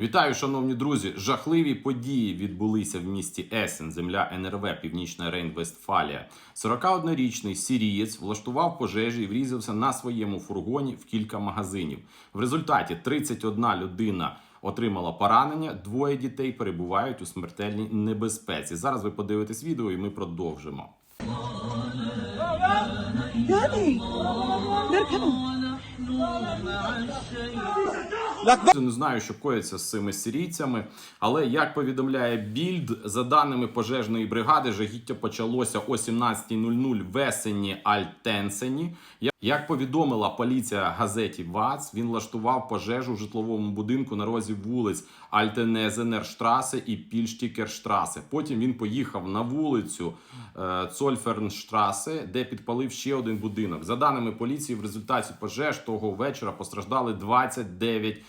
Вітаю, шановні друзі! Жахливі події відбулися в місті Есен, земля НРВ, Північна Рейн-Вестфалія. 41-річний сірієць влаштував пожежі і врізався на своєму фургоні в кілька магазинів. В результаті 31 людина отримала поранення, двоє дітей перебувають у смертельній небезпеці. Зараз ви подивитесь відео, і ми продовжимо. Не знаю, що коїться з цими сирійцями, але як повідомляє Більд, за даними пожежної бригади, жагіття почалося о 17.00 в Есені Альтенсені. Як повідомила поліція газеті ВАЦ, він влаштував пожежу в житловому будинку на розі вулиць Альтенезенерштрасе і Пільштікерштрасе. Потім він поїхав на вулицю е, Цольфернштрасе, де підпалив ще один будинок. За даними поліції, в результаті пожеж того вечора постраждали 29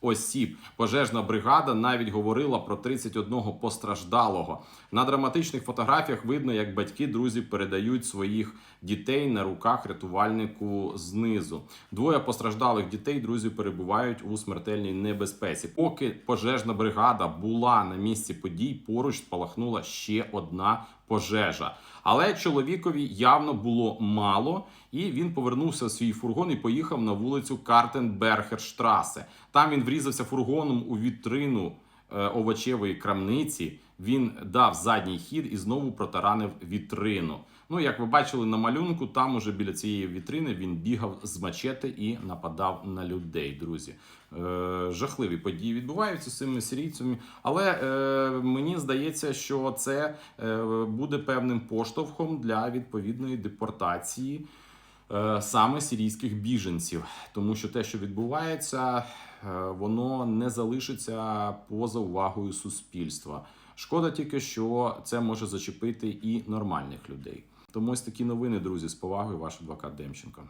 осіб. Пожежна бригада навіть говорила про 31 постраждалого. На драматичних фотографіях видно, як батьки друзі передають своїх дітей на руках рятувальнику знизу. Двоє постраждалих дітей друзі перебувають у смертельній небезпеці. Поки пожежна бригада була на місці подій, поруч спалахнула ще одна пожежа. Але чоловікові явно було мало, і він повернувся в свій фургон і поїхав на вулицю Картенбергерштрасе. Там він врізався фургоном у вітрину е, овочевої крамниці. Він дав задній хід і знову протаранив вітрину. Ну, як ви бачили на малюнку, там уже біля цієї вітрини він бігав з мачети і нападав на людей, друзі. Е, жахливі події відбуваються з цими сирійцями, але е, мені здається, що це е, буде певним поштовхом для відповідної депортації е, саме сирійських біженців, тому що те, що відбувається, воно не залишиться поза увагою суспільства. Шкода тільки, що це може зачепити і нормальних людей. Тому ось такі новини, друзі, з повагою, ваш адвокат Демченко.